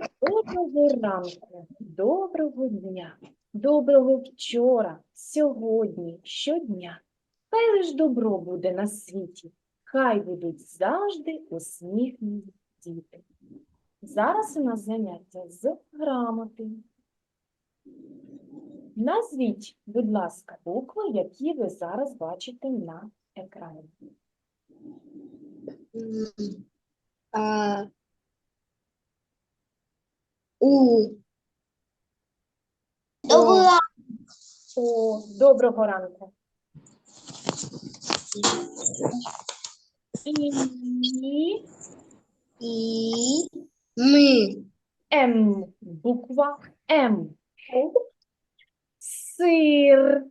Доброго ранку, доброго дня, доброго вчора, сьогодні, щодня. Хай лиш добро буде на світі, хай будуть завжди усміхнені діти. Зараз у нас заняття з грамоти. Назвіть, будь ласка, букви, які ви зараз бачите на екрані. У. Доброго О, доброго ранку. І И. Мы. М, буква М. Сир,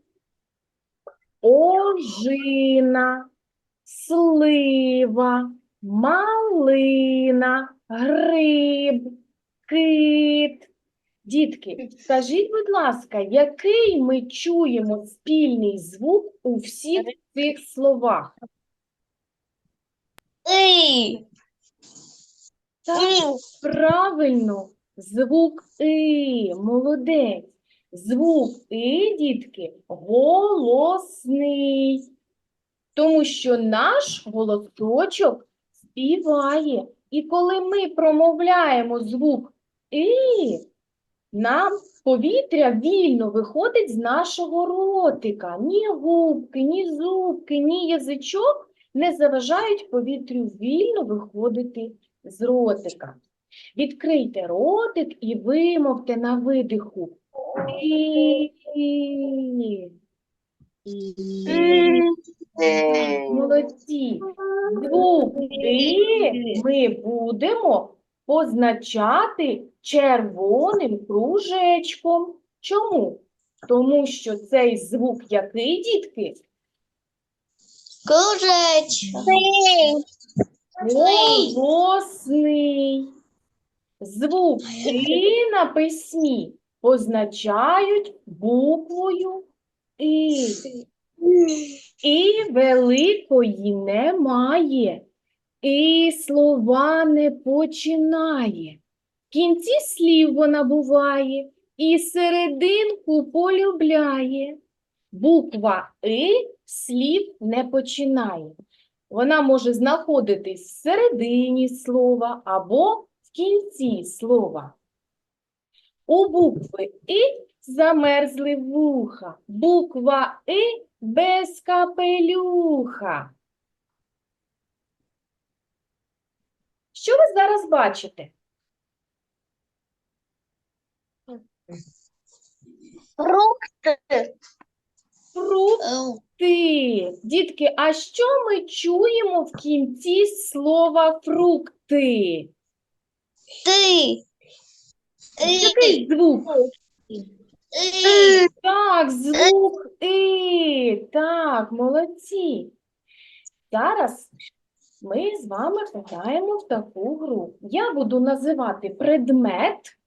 ожина, слива, малина, гриб, кит. Дітки, скажіть, будь ласка, який ми чуємо спільний звук у всіх цих словах? И. Так, правильно, звук И, молодець. Звук И, дітки, голосний, тому що наш голосочок співає. І коли ми промовляємо звук И, нам повітря вільно виходить з нашого ротика. Ні губки, ні зубки, ні язичок не заважають повітрю вільно виходити з ротика. Відкрийте ротик і вимовте на видиху. І. Молодці. Звук «и» ми будемо позначати червоним кружечком. Чому? Тому що цей звук який, дітки? Кружечек. Голосний. Звук «и» на письмі позначають буквою «и». І великої немає, і слова не починає. В кінці слів вона буває, і серединку полюбляє. Буква И слів не починає. Вона може знаходитись всередині слова або в кінці слова. У букви И замерзли вуха. Буква И без капелюха. Що ви зараз бачите? Фрукты. Фрукти. Дітки, а що ми чуємо в кінці слова фрукти? Ты. Який звук? И. Так, звук І. Так, молодці. Зараз ми з вами пограємо в таку гру. Я буду називати предмет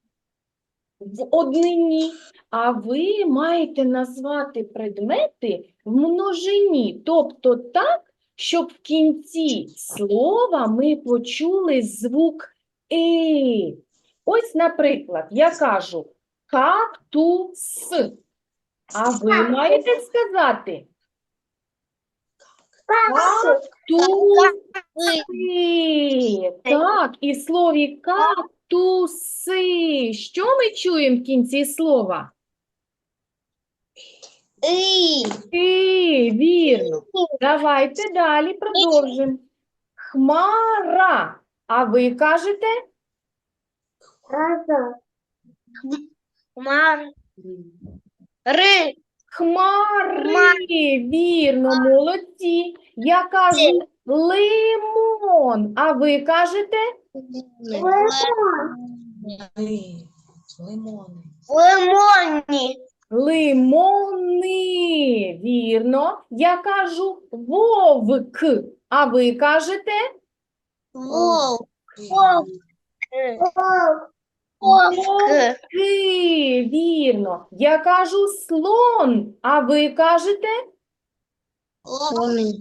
в однині, а ви маєте назвати предмети в множині, тобто так, щоб в кінці слова ми почули звук І. Ось, наприклад, я кажу кактус. А ви маєте сказати кактуси. Так, і слові кактуси. Що ми чуємо в кінці слова? И. І, вірно. Давайте далі продовжимо. Хмара. А ви кажете? Мар. Ры. Хмари, вірно, молодці. Я кажу лимон, а ви кажете Лимоны. Лимони. лимони. Вірно. Я кажу вовк, а ви кажете Волк. Волк. Волк. ки. Вірно. Я кажу слон, а ви кажете Слоны.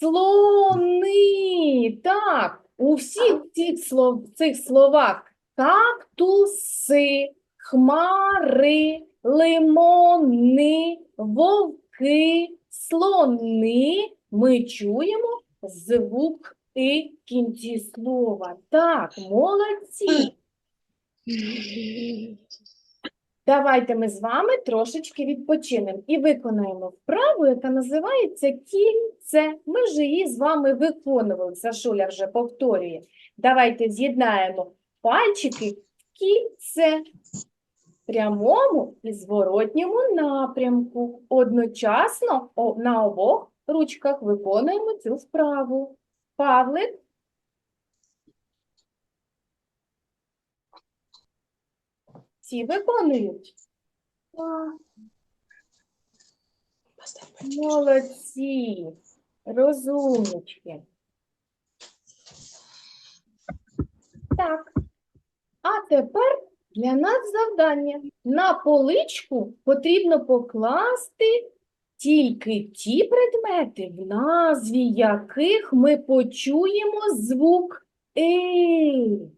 слони. Так, у всіх цих, слов, цих словах кактуси, хмари, лимони, вовки, слони ми чуємо звук і кінці слова. Так, молодці. Давайте ми з вами трошечки відпочинемо і виконаємо вправу, яка називається кільце. Ми ж її з вами виконували. Сашуля вже повторює. Давайте з'єднаємо пальчики в кільце прямому і зворотньому напрямку. Одночасно на обох ручках виконуємо цю вправу. Павлик. Всі виконують. Молодці, розумнички. Так. А тепер для нас завдання. На поличку потрібно покласти тільки ті предмети, в назві яких ми почуємо звук «и».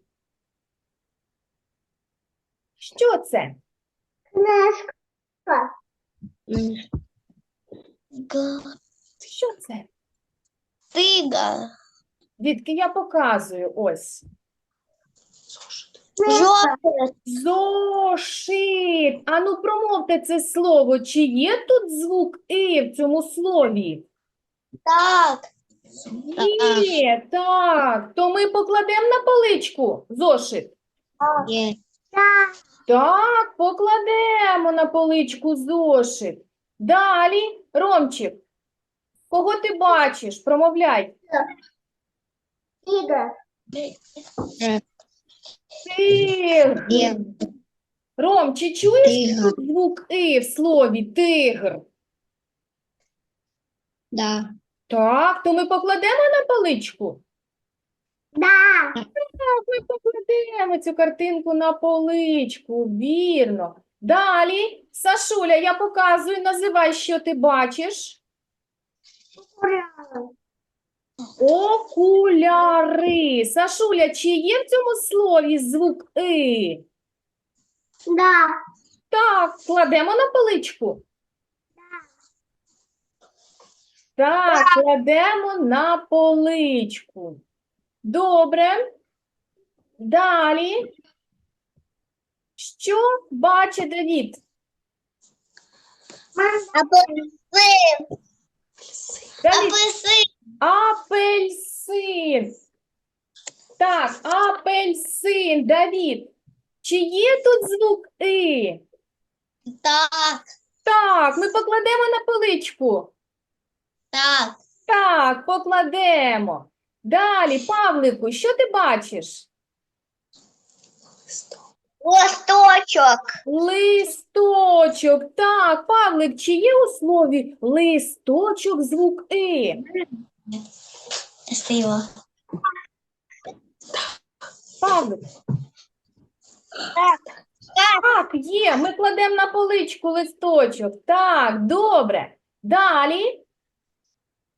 Що це? Книжка. Що це? Тигр. Дітки, я показую ось. Жовтий. Зошит. Ану, промовте це слово. Чи є тут звук «и» в цьому слові? Так. Є, так. То ми покладемо на поличку зошит. Є. Так, покладемо на поличку зошит. Далі, Ромчик, кого ти бачиш? Промовляй. Тигр. Тигр. Ром, чи чуєш Тигр. звук «и» в слові тигр? Да. Так, то ми покладемо на поличку? Да. Так, ми покладемо цю картинку на поличку, вірно. Далі, Сашуля, я показую, називай, що ти бачиш. Окуляри. Сашуля, чи є в цьому слові звук «и»? Да. Так, кладемо на поличку. Так, кладемо на поличку. Добре. Далі. Що бачить Давід? Апельсин. Давід, Апельсин. Апельсин. Так, апельсин. Давід. Чи є тут звук «и»? Так. Так, ми покладемо на поличку. Так. Так, покладемо. Далі, Павлику, що ти бачиш? Листочок. Листочок. Так, Павлик, чи є у слові листочок звук «и»? Стила. Павлик. Так, є. Ми кладемо на поличку листочок. Так, добре. Далі.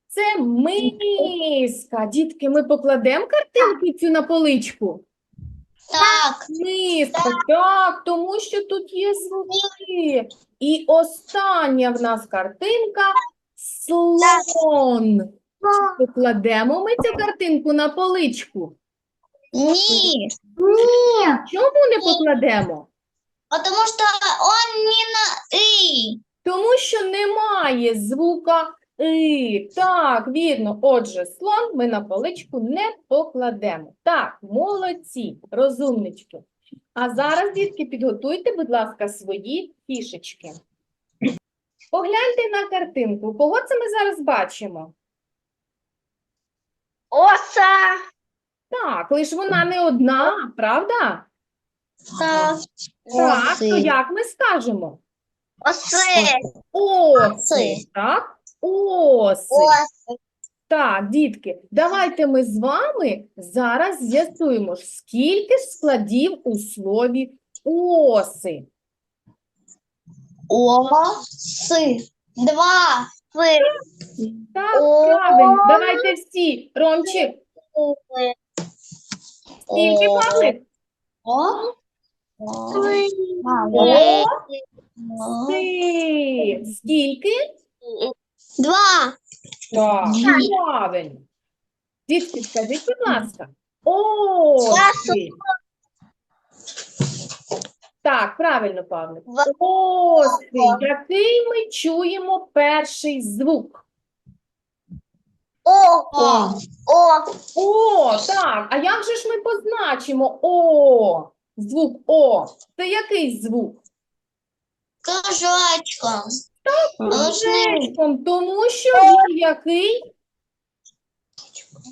Це миска. Дітки, ми покладемо картинку цю на поличку? Так. Миска, так, тому що тут є звуки. І остання в нас картинка слон. Чи Покладемо ми цю картинку на поличку. Ні. Ні. Чому не покладемо? Потому что он не на «и». Тому що немає звука «и». Так, вірно. Отже, слон ми на поличку не покладемо. Так, молодці, розумнички. А зараз, дітки, підготуйте, будь ласка, свої фішечки. Погляньте на картинку. Кого це ми зараз бачимо? Оса. Так, лиш вона не одна, правда? Так. Так, то як ми скажемо? Оси. Оси, так? Оси. Оси. Так, дітки, давайте ми з вами зараз з'ясуємо, скільки ж складів у слові оси. Оси. Два. Так, О. правильно. Давайте всі. Ромчик, Скільки, Павлик? О. О. Скільки? Два. Так, правильно. Дітки, скажіть, будь ласка. Оси. Так, правильно, Павлик. Ва- Який ми чуємо перший звук? О. О. О. О, так. А як же ж ми позначимо О? Звук О. Це який звук? Кружочком. Кружечком, тому що він який?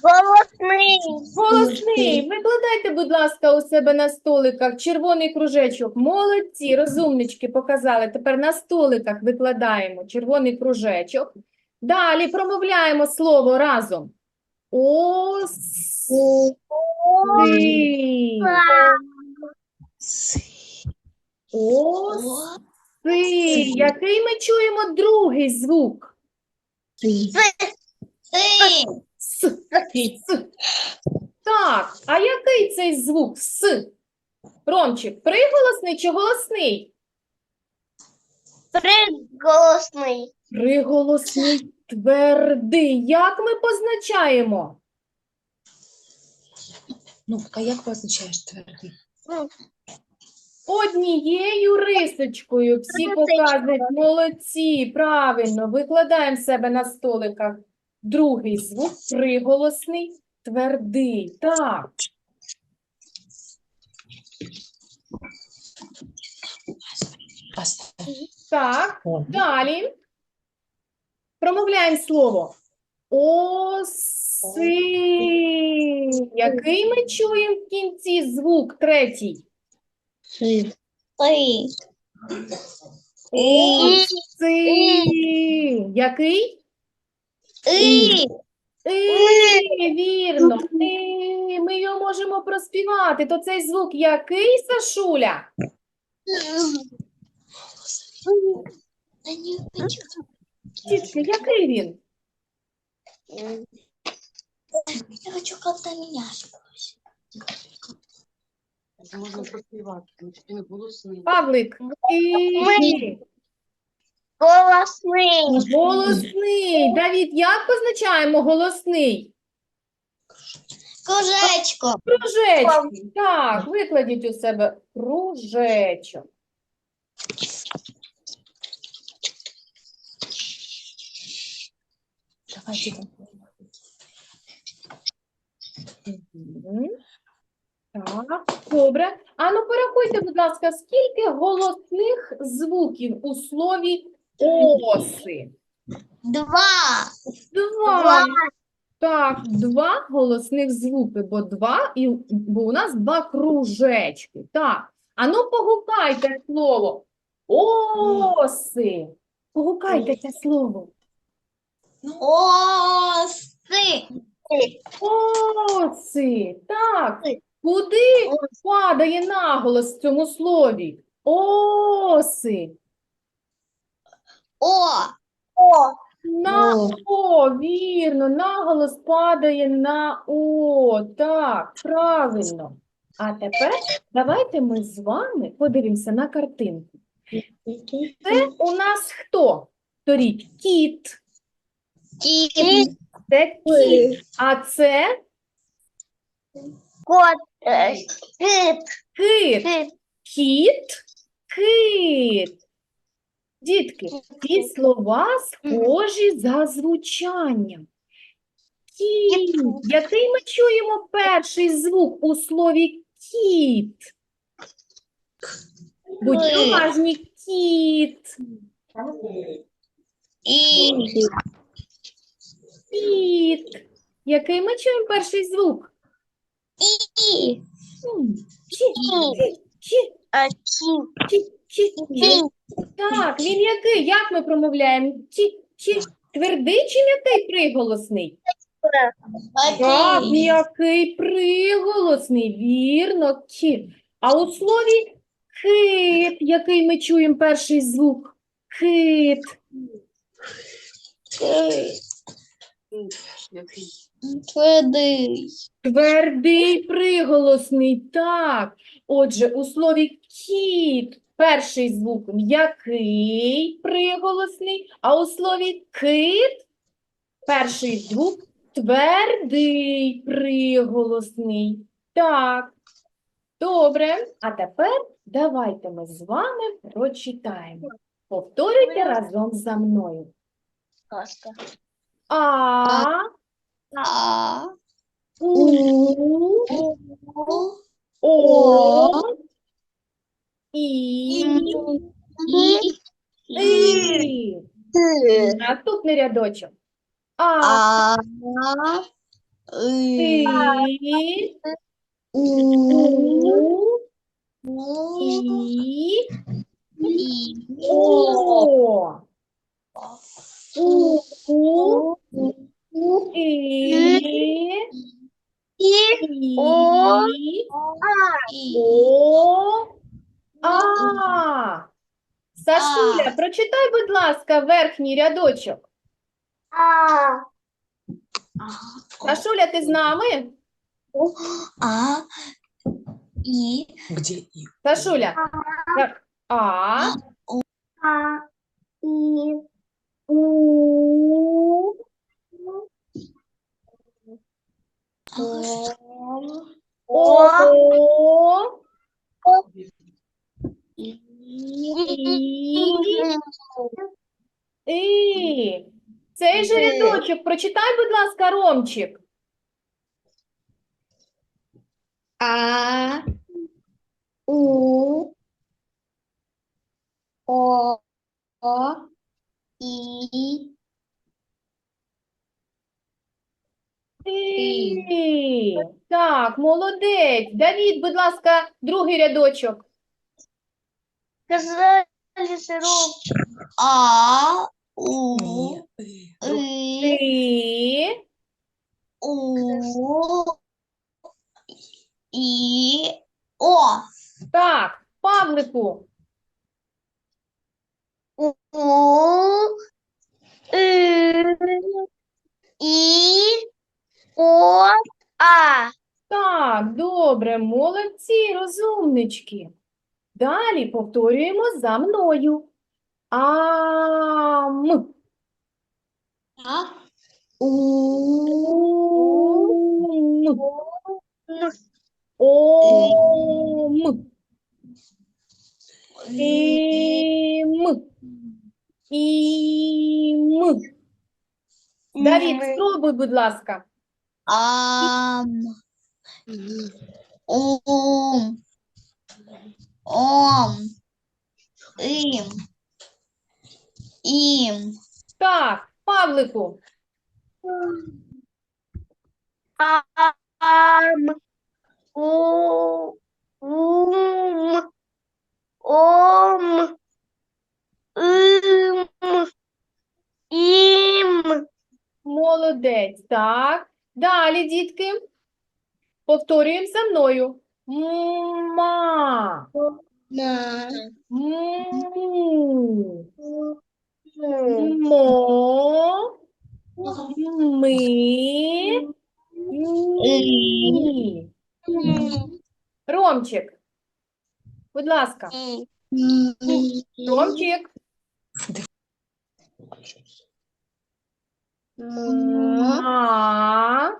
Голосний. Голосний. Викладайте, будь ласка, у себе на столиках червоний кружечок. Молодці, розумнички показали. Тепер на столиках викладаємо червоний кружечок. Далі промовляємо слово разом. Оси. Оси. Який ми чуємо другий звук? Си. С. С. Так, а який цей звук? С. Ромчик, приголосний чи голосний? Приголосний. Приголосний твердий. Як ми позначаємо? Ну, а як позначаєш твердий? Однією рисочкою. Всі показують. Молодці, правильно. Викладаємо себе на столиках. Другий звук приголосний твердий. Так. Так. Далі промовляємо слово оси. Який ми чуємо в кінці звук третій? Си. Оси. Який? І. І, вірно. І, ми його можемо проспівати. То цей звук який, Сашуля? Дітки, який він? Я хочу как-то менять. Можна проспівати. Павлик. І. Голосний. Голосний. Давід, як позначаємо голосний? Кружечком. Кружечки. Так, викладіть у себе кружечок. Давайте там. Так, добре. А ну порахуйте, будь ласка, скільки голосних звуків у слові оси? Два. Два. Так, два голосних звуки, бо два, і, бо у нас два кружечки. Так. А ну погукайте слово. Оси. Погукайте це слово. Оси. Оси. Так. Куди падає наголос в цьому слові? Оси. О. О. На О. О, вірно, наголос падає на О. Так, правильно. А тепер давайте ми з вами подивимося на картинку. Це у нас хто? Торік кіт. Кіт. Це кіт. А це Кот. Е, Кит. кит. Кит. Кіт, кит. Дітки, ці слова схожі за звучанням. Кіт. Який ми чуємо перший звук у слові кіт? Будьте Ми. уважні, кіт. Кіт. Який ми чуємо перший звук? І. М, Кі, кі. кі, кі, кі. Так, він який? Як ми промовляємо? Ті, ті. Твердий чи м'який приголосний? Так, м'який приголосний, вірно, ті. А у слові хит, який ми чуємо перший звук? Хит. Який? Твердий. Твердий приголосний, так. Отже, у слові кіт перший звук м'який приголосний, а у слові кит перший звук твердий приголосний. Так. Добре. А тепер давайте ми з вами прочитаємо. Повторюйте разом за мною. Ласка. А, А. у, У. о, і, І. і. Т. Наступний рядочок. А, А. і, И. У. у, і, І. о. У, у, і, І. і, О. О, а. Сашуля, прочитай, будь ласка, верхній рядочок. А. Сашуля, ти з нами? А. І. Где и? Сашуля. Так. А, А. І. у, о, І. і. Цей же рядочок прочитай, будь ласка, Ромчик. А. У. О. О. І. І. Так, молодець. Давід, будь ласка, другий рядочок. Казали сироп. А. У. І. І. У. І. О. Так, Павлику. У. І. І. О. А. Так, добре, молодці, розумнички. Далі повторюємо за мною. Ам. А. Ум. Ом. Ім. Ім. Давід, спробуй, будь ласка. Ам. Ум. Ом. Ім. Ім. Так, Павлику. Ам. У. Ум. Ом. Им. Ім. Молодець. Так. Далі, дітки. Повторюємо за мною. Ма. На. Му. Мо. Ми. Мі. Ромчик. Будь ласка. Ромчик. Ма.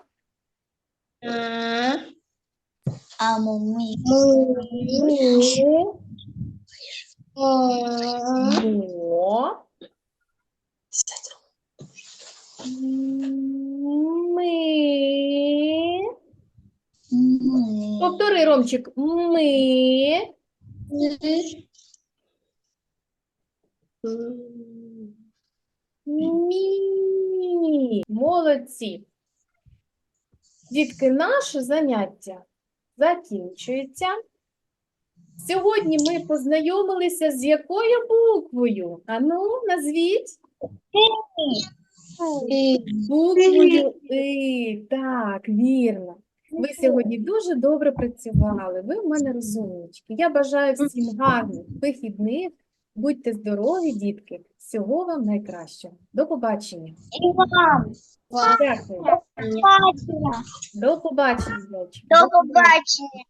А мумі. Му. Мо. Сядь. Ми. Ми. Повтори, Ромчик. Ми. Мі. Молодці. Дітки, наше заняття закінчується. Сьогодні ми познайомилися з якою буквою? Ану, назвіть. Буквою И. Так, вірно. Ви сьогодні дуже добре працювали. Ви в мене розумнички. Я бажаю всім гарних вихідних. Будьте здорові, дітки. Всього вам найкращого. До побачення. І вам. Дякую. До побачення, зайчик. До побачення.